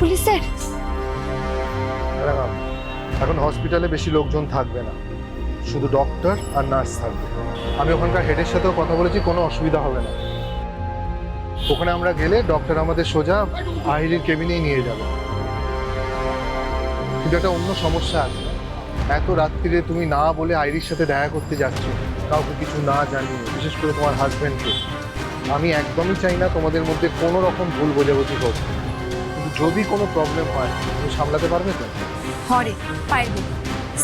পুলিশের এখন হসপিটালে বেশি লোকজন থাকবে না। শুধু ডক্টর আর নার্স থাকবে। আমি ওখানকার হেডের সাথেও কথা বলেছি, কোনো অসুবিধা হবে না। ওখানে আমরা গেলে ডক্টর আমাদের সোজা আহিরির কেবিনেই নিয়ে যাবে। কিন্তু একটা অন্য সমস্যা আছে। এত রাত্রিরে তুমি না বলে আইরির সাথে দেখা করতে যাচ্ছ, কাউকে কিছু না জানিয়ে, বিশেষ করে তোমার হাজব্যান্ডকে আমি একদমই চাই না তোমাদের মধ্যে কোনো রকম ভুল বোঝাবুঝি হোক। যদি কোনো প্রবলেম হয় তুমি সামলাতে পারবে তো? হরে পারবে।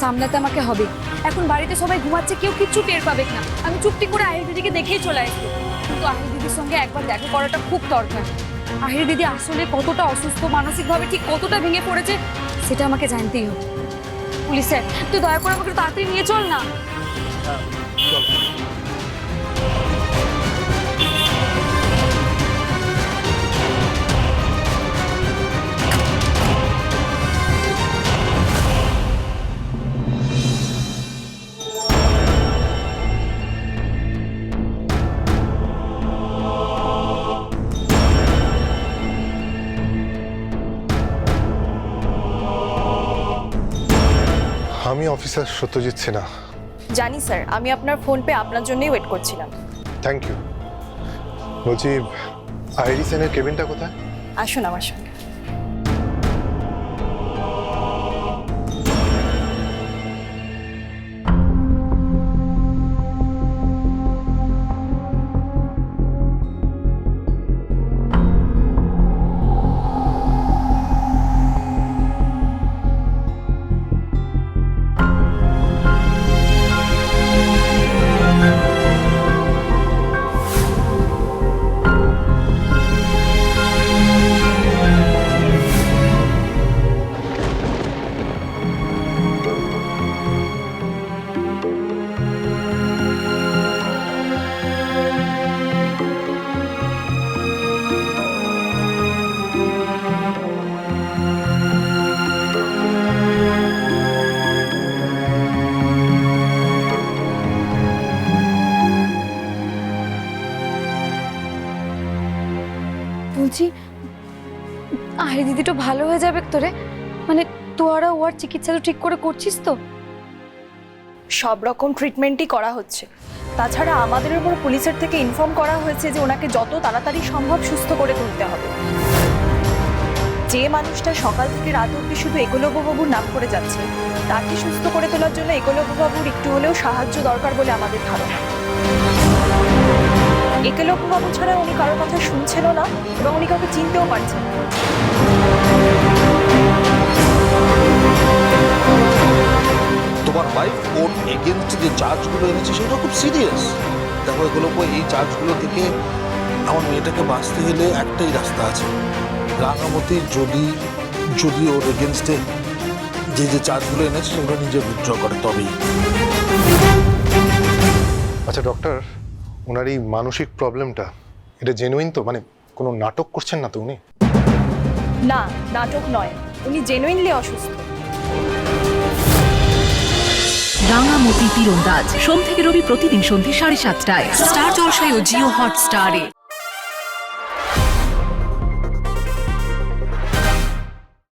সামলাতে আমাকে হবে। এখন বাড়িতে সবাই ঘুমাচ্ছে কেউ কিচ্ছু টের পাবে না। আমি চুপটি করে আহির দিদিকে দেখেই চলে আসব। কিন্তু আহির দিদির সঙ্গে একবার দেখা করাটা খুব দরকার। আহির দিদি আসলে কতটা অসুস্থ মানসিকভাবে ঠিক কতটা ভেঙে পড়েছে সেটা আমাকে জানতেই হবে। পুলিশের তুই দয়া করে আমাকে তাড়াতাড়ি নিয়ে চল না। হ্যাঁ চলো। আমি অফিসার সত্যজিৎ সিনহা। জানি স্যার আমি আপনার ফোন পে আপনার জন্যই ওয়েট করছিলাম। থ্যাংক ইউ বলছি আইরিসেনের কেবিনটা কোথায়? আসুন আমার সঙ্গে। বলছি, আরে দিদি তো ভালো হয়ে যাবে তোরে। মানে তোরা ওর চিকিৎসা তো ঠিক করে করছিস তো? সব রকম ট্রিটমেন্টই করা হচ্ছে। তাছাড়া আমাদের উপর পুলিশের থেকে ইনফর্ম করা হয়েছে যে ওনাকে যত তাড়াতাড়ি সম্ভব সুস্থ করে তুলতে হবে। যে মানুষটা সকাল থেকে রাত অবধি শুধু একলব্যবাবুর নাম করে যাচ্ছে, তাকে সুস্থ করে তোলার জন্য একলব্যবাবুর একটু হলেও সাহায্য দরকার বলে আমাদের ধারণা। একলব্যবাবু ছাড়া উনি কারোর কথা শুনছেনও না এবং উনি কাউকে চিনতেও পারছেন না। তোমার ওয়াইফ ওর এগেনস্ট যে চার্জগুলো এনেছে সেগুলো খুব সিরিয়াস দেখো এগুলো এই চার্জগুলো থেকে আমার মেয়েটাকে বাঁচতে হলে একটাই রাস্তা আছে। রাঙামতি যদি যদি ওর এগেনস্টে যে যে চার্জগুলো এনেছে সেগুলো নিজে উইথড্র করে তবেই। আচ্ছা ডক্টর ওনার এই মানসিক প্রবলেমটা এটা জেনুইন তো? মানে কোনো নাটক করছেন না তো উনি? না নাটক নয়। উনি জেনুইনলি অসুস্থ। রাঙামতি তীরন্দাজ। সোম থেকে রবি প্রতিদিন সন্ধ্যে সাড়ে সাতটায়। স্টার জলসায় ও জিও হটস্টারে।